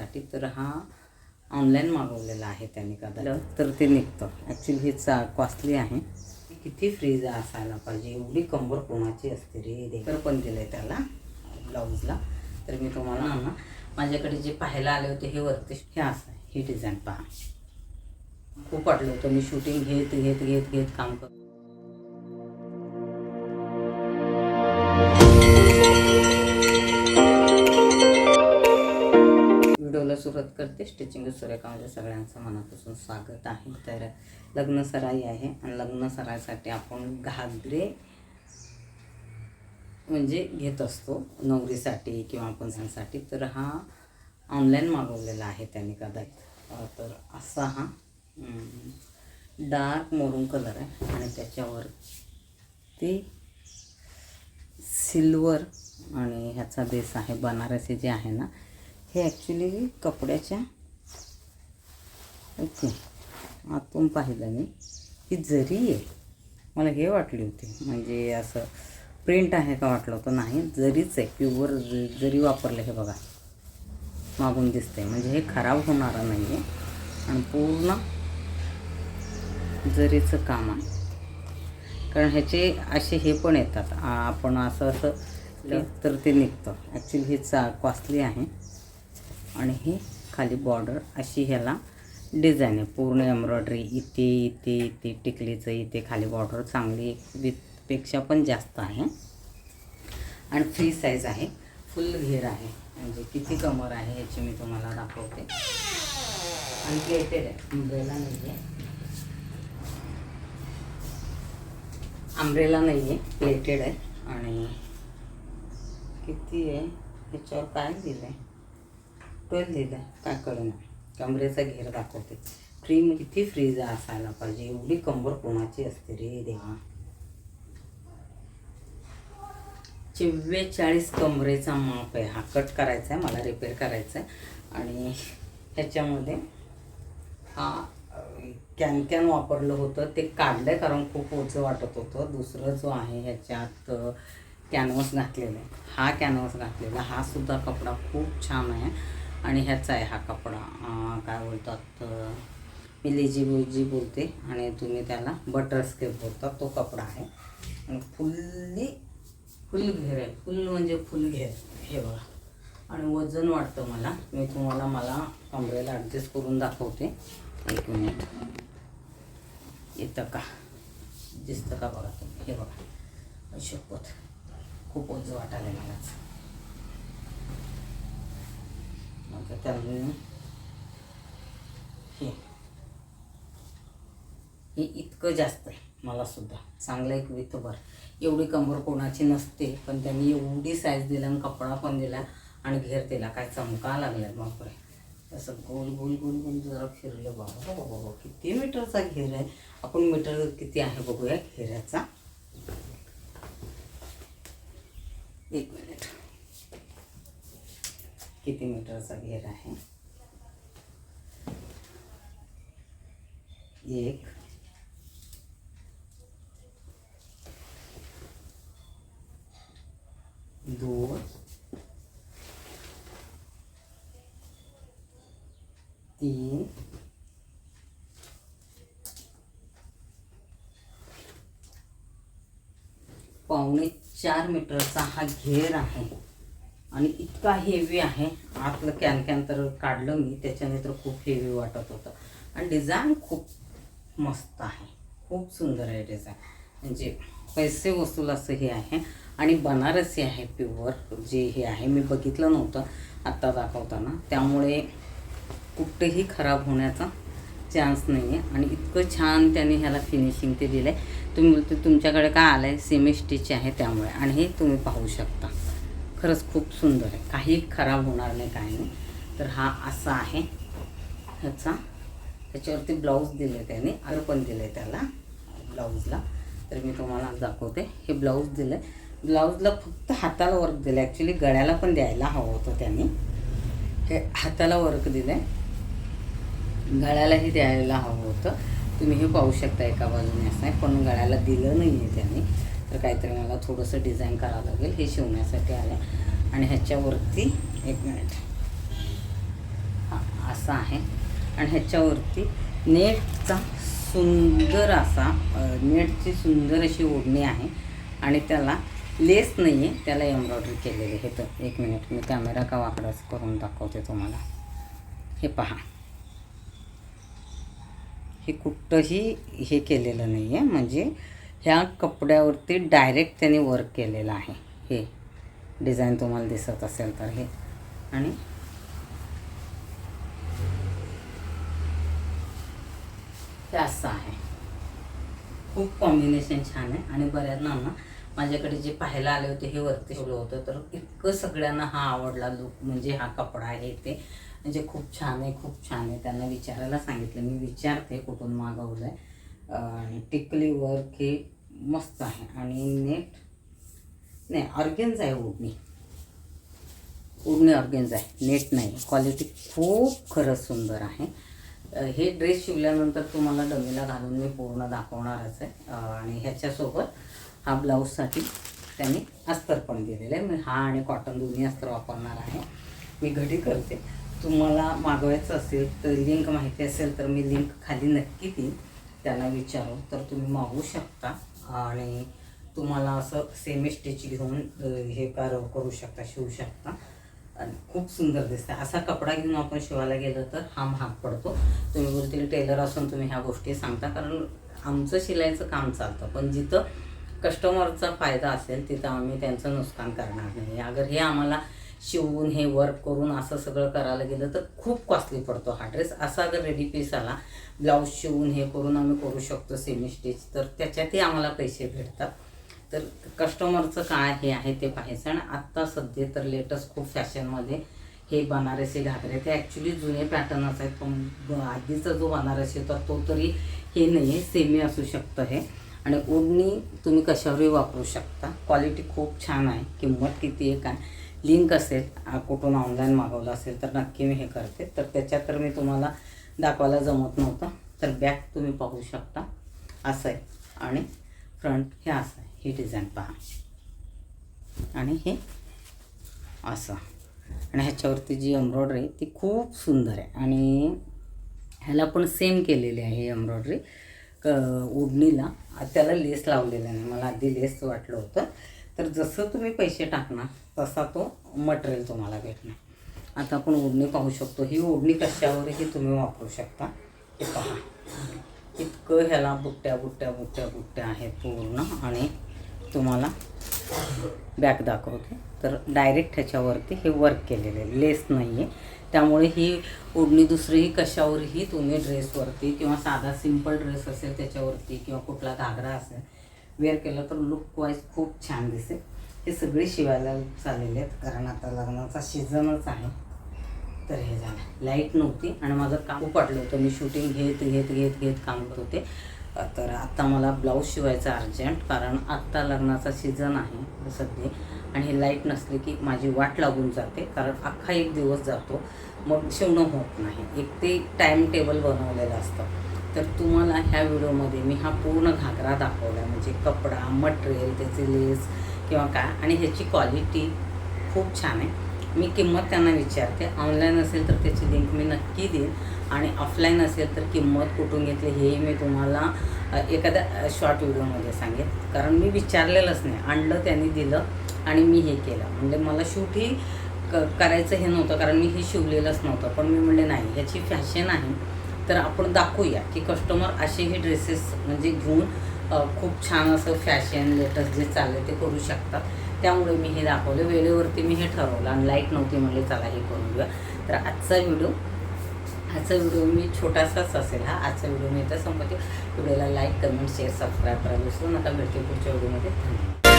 सणांसाठी तर हा ऑनलाईन मागवलेला आहे त्यांनी कदाचित. तर ते निघतं. ॲक्च्युली हे चा कॉस्टली आहे. किती फ्रीज असायला पाहिजे? एवढी कंबर कोणाची असते रे? दे तर पण दिलं आहे त्याला ब्लाऊजला. तर मी तुम्हाला ना माझ्याकडे जे पाहायला आले होते हे वरती हे असं ही डिझाईन पहा. खूप वाटलं होतं मी शूटिंग घेत घेत घेत घेत काम करतो. सुरत सुरुवात करते स्टिचिंग सूर्यकामध्ये सगळ्यांचं मनापासून स्वागत आहे. तर लग्न सराई आहे आणि लग्न सराईसाठी आपण घागरे म्हणजे घेत असतो. नवरीसाठी किंवा आपण तर हा ऑनलाईन मागवलेला आहे त्यांनी कदाचित. तर असा हा डार्क मोरून कलर आहे. आणि त्याच्यावर ते सिल्वर आणि ह्याचा बेस आहे. बनारसी जे आहे ना हे ॲक्च्युली कपड्याच्या ओके. आतून पाहिलं मी ही जरी आहे मला हे वाटली होती. म्हणजे असं प्रिंट आहे का वाटलं होतं? नाही जरीच आहे. प्युअर जरी वापरलं हे बघा. मागून दिसतंय. म्हणजे हे खराब होणारं नाही आहे आणि पूर्ण जरीचं काम आहे. कारण ह्याचे असे हे पण येतात. आपण असं असं तर ते निघतं. ॲक्च्युली हे चा कॉस्टली आहे. आणि हे खाली बॉर्डर अशी ह्याला डिझाईन आहे. पूर्ण एम्ब्रॉयडरी इथे इथे इथे टिकलीचं इथे खाली बॉर्डर चांगली विथपेक्षा पण जास्त आहे. आणि फ्री साईज आहे. फुल घेर आहे. म्हणजे किती कमर आहे याची मी तुम्हाला दाखवते. आणि प्लेटेड आहे. अंब्रेला नाही आहे आंब्रेला नाही आहे. प्लेटेड आहे आणि किती आहे? ह्याच्यावर काय दिलं आहे ट्वेल्व दिलं. आहे काय कळलं कमरेचा घेर दाखवते. फ्री किती फ्रीज असायला पाहिजे? एवढी कंबर कोणाची असते रे देवा? चव्वेचाळीस कमरेचा माप आहे. हा कट करायचा आहे मला रिपेअर करायचा आहे आणि ह्याच्यामध्ये हा कॅन कॅन वापरलं होतं. ते काढलं कारण खूप ओझं वाटत होतं. दुसरं जो आहे ह्याच्यात कॅनव्हस घातलेला आहे. हा कॅनव्हस घातलेला. हा सुद्धा कपडा खूप छान आहे. आणि ह्याचा आहे हा कपडा. काय बोलतात मी लेजी बुजी बोलते आणि तुम्ही त्याला बटरस्केप बोलतात बोलता तो कपडा आहे. आणि फुल्ली फुल घेर आहे. फुल म्हणजे फुल घेर. हे बघा. आणि वजन वाटतं मला. मी तुम्हाला मला कमरेला ॲडजस्ट करून दाखवते. एक मिनिट येतं का? दिसतं का बघा तुम्ही? हे बघा. शपथ खूप ओझं वाटायला मलाच. आता त्यामुळे हे हे इतकं जास्त आहे मला सुद्धा. चांगलं एक विथ विथभर एवढी कंबर कोणाची नसते पण त्यांनी एवढी साईज दिला आणि कपडा पण दिला आणि घेर दिला. काय चमका लागलाय बापरे. असं गोल गोल गोल गोल जरा फिरलं बाबा बाबा बाबा किती मीटरचा घेर आहे. आपण मीटर किती आहे बघूया घेऱ्याचा. एक मिनिट. किती मीटरचा घेर आहे? एक. दोन. तीन. पावणे चार मीटरचा हा घेर आहे. आणि इतका हेवी आहे. आतलं कॅन कॅन तर काढलं मी त्याच्याने तर खूप हेवी वाटत होतं. आणि डिझाईन खूप मस्त आहे. खूप सुंदर आहे डिझाईन म्हणजे पैसे वसूल असं हे आहे. आणि बनारसी आहे प्युअर जे हे आहे मी बघितलं नव्हतं. आत्ता दाखवताना. त्यामुळे कुठेही खराब होण्याचा चान्स नाही आहे आणि इतकं छान त्यांनी ह्याला फिनिशिंग ते दिलं आहे तुम्ही तुमच्याकडे काय आलं आहे सिमेस्टीचे आहे त्यामुळे. आणि हे तुम्ही पाहू शकता. खरंच खूप सुंदर आहे. काही खराब होणार नाही काही नाही. तर हा असा आहे. ह्याचा. त्याच्यावरती ब्लाऊज दिले त्याने. आलं पण दिलं आहे त्याला ब्लाऊजला तर मी तुम्हाला दाखवते. हे ब्लाऊज दिलं आहे ब्लाऊजला फक्त हाताला वर्क दिलं ॲक्च्युली गळ्याला पण द्यायला हवं होतं त्याने. हे हाताला वर्क दिलं आहे गळ्यालाही द्यायला हवं होतं. तुम्ही हे पाहू शकता एका बाजूने असं आहे. पण गळ्याला दिलं नाही आहे त्यांनी. तर काहीतरी मला थोडंसं डिझाईन करावं लागेल. हे शिवण्यासाठी आलं. आणि ह्याच्यावरती एक मिनिट असं आहे. आणि ह्याच्यावरती नेटचा सुंदर असा नेटची सुंदर अशी ओढणी आहे. आणि त्याला लेस नाही आहे त्याला एम्ब्रॉयडरी केलेली आहे तर एक मिनिट मी कॅमेरा का वापरच करून दाखवते तुम्हाला. हे पहा. हे कुठंही हे केलेलं नाही आहे म्हणजे ह्या कपड्यावरती डायरेक्ट त्यांनी वर्क केलेलं आहे. हे डिझाईन तुम्हाला दिसत असेल तर हे. आणि हे असं आहे. खूप कॉम्बिनेशन छान आहे. आणि बऱ्याच ना माझ्याकडे जे पाहायला आले होते हे वरती ठेवलं होतं. तर इतकं सगळ्यांना हा आवडला लुक म्हणजे हा कपडा आहे ते. म्हणजे खूप छान आहे खूप छान आहे. त्यांना विचारायला सांगितलं. मी विचारते कुठून मागवलं आहे आणि टिकली वर्क हे मस्त आहे. आणि नेट नाही ऑर्गेन्स आहे ओढणी ओढणी ऑर्गेन्स आहे नेट नाही. क्वालिटी खूप खरंच सुंदर आहे. हे ड्रेस शिवल्यानंतर तुम्हाला डमीला घालून मी पूर्ण दाखवणारच आहे. आणि ह्याच्यासोबत हा ब्लाऊजसाठी त्यांनी अस्तर पण दिलेलं आहे. मी हा आणि कॉटन दोन्ही अस्तर वापरणार आहे. मी घडी करते. तुम्हाला मागवायचं असेल तर लिंक माहिती असेल तर मी लिंक खाली नक्की देईन. त्यांना विचारू तर तुम्ही मागू शकता. आणि तुम्हाला असं सेमी स्टिच घेऊन हे कार करू शकता शिवू शकता. आणि खूप सुंदर दिसतं असा कपडा घेऊन आपण शिवायला गेलं तर हा महाग पडतो. तुम्ही बोलतील टेलर असून तुम्ही ह्या गोष्टी सांगता कारण आमचं शिलाईचं काम चालतं. पण जिथं कस्टमरचा फायदा असेल तिथं आम्ही त्यांचं नुकसान करणार नाही. अगर हे आम्हाला शिवून हे वर्क करून असं सगळं करायला गेलं तर खूप कॉस्टली पडतो हा ड्रेस असा जर रेडी पीस आला ब्लाऊज शिवून हे करून आम्ही करू शकतो सेमी स्टिच तर त्याच्यातही आम्हाला पैसे भेटतात. तर कस्टमरचं काय हे आहे ते पाहायचं. आणि आत्ता सध्या तर लेटेस्ट खूप फॅशनमध्ये हे बनारसी घागरे ते ॲक्च्युली जुने पॅटर्नच आहेत पण आधीचा जो बनारसी होता तो तरी हे नाही आहे सेमी असू शकतं हे. आणि ओढणी तुम्ही कशावरही वापरू शकता. क्वालिटी खूप छान आहे. किंमत किती आहे काय? लिंक असेल कुठून ऑनलाईन मागवलं असेल तर नक्की मी हे करते. तर त्याच्यात तर मी तुम्हाला दाखवायला जमत नव्हतं. तर बॅक तुम्ही पाहू शकता. असं आहे. आणि फ्रंट हे असं आहे. ही डिझाईन पहा. आणि हे असं. आणि ह्याच्यावरती जी एम्ब्रॉयडरी आहे ती खूप सुंदर आहे. आणि ह्याला पण सेम केलेली आहे एम्ब्रॉयडरी क ओढणीला त्याला लेस लावलेला नाही मला आधी लेस वाटलं होतं. तर जसं तुम्ही पैसे टाकणार तसा तो मटेरियल तुम्हाला भेटणार. आता आपण ओढणी पाहू शकतो. ही ओढणी कशावरही तुम्ही वापरू शकता. हे पहा. इतकं ह्याला बुट्ट्या बुट्ट्या बुट्ट्या बुट्ट्या आहेत पूर्ण आणि तुम्हाला बॅग दाखवते. तर डायरेक्ट ह्याच्यावरती हे वर्क केलेले लेस नाही आहे त्यामुळे ही ओढणी दुसरीही कशावरही तुम्ही ड्रेसवरती किंवा साधा सिंपल ड्रेस असेल त्याच्यावरती किंवा कुठला घागरा असेल वेअर केलं तर लुक वाईज खूप छान दिसेल. हे सगळे शिवायला चाललेले आहेत कारण आता लग्नाचा सीझनच आहे. तर हे झालं. लाइट नव्हती आणि माझं काम पाटलं होतं. मी शूटिंग घेत घेत घेत घेत काम करत होते. तर आत्ता मला ब्लाऊज शिवायचा अर्जंट कारण आत्ता लग्नाचा सीझन आहे सध्या. आणि हे लाइट नसले की माझी वाट लागून जाते कारण अख्खा एक दिवस जातो. मग शिवणं होत नाही. एक ते टाईम टेबल बनवलेलं असतं. तर तुम्हाला ह्या व्हिडिओमध्ये मी हा पूर्ण घागरा दाखवला म्हणजे कपडा मटेरियल त्याचे लेस किंवा काय. आणि ह्याची क्वालिटी खूप छान आहे. मी किंमत त्यांना विचारते. ऑनलाईन असेल तर त्याची लिंक मी नक्की देईन. आणि ऑफलाईन असेल तर किंमत कुठून घेतली हे मी तुम्हाला एखाद्या शॉर्ट व्हिडिओमध्ये सांगेन. कारण मी विचारलेलंच नाही. आणलं त्यांनी दिलं आणि मी हे केलं. म्हणजे मला शूटही क करायचं हे नव्हतं. कारण मी हे शिवलेलंच नव्हतं. पण मी म्हणले नाही ह्याची फॅशन आहे. तर आपण दाखवूया की कस्टमर असे हे ड्रेसेस म्हणजे घेऊन खूप छान असं फॅशन लेटेस्ट जे चाललं ते करू शकतात. त्यामुळे मी हे दाखवलं. वेळेवरती मी हे ठरवलं आणि लाइट नव्हती म्हणले चला हे करून घेऊया. तर आजचा व्हिडिओ आजचा व्हिडिओ मी छोटासाच असेल हा. आजचा व्हिडिओ मी इथं संपत्ती व्हिडिओला लाईक कमेंट शेअर सबस्क्राईब करायला विसरू नका. भेटते पुढच्या व्हिडिओमध्ये धन्यवाद.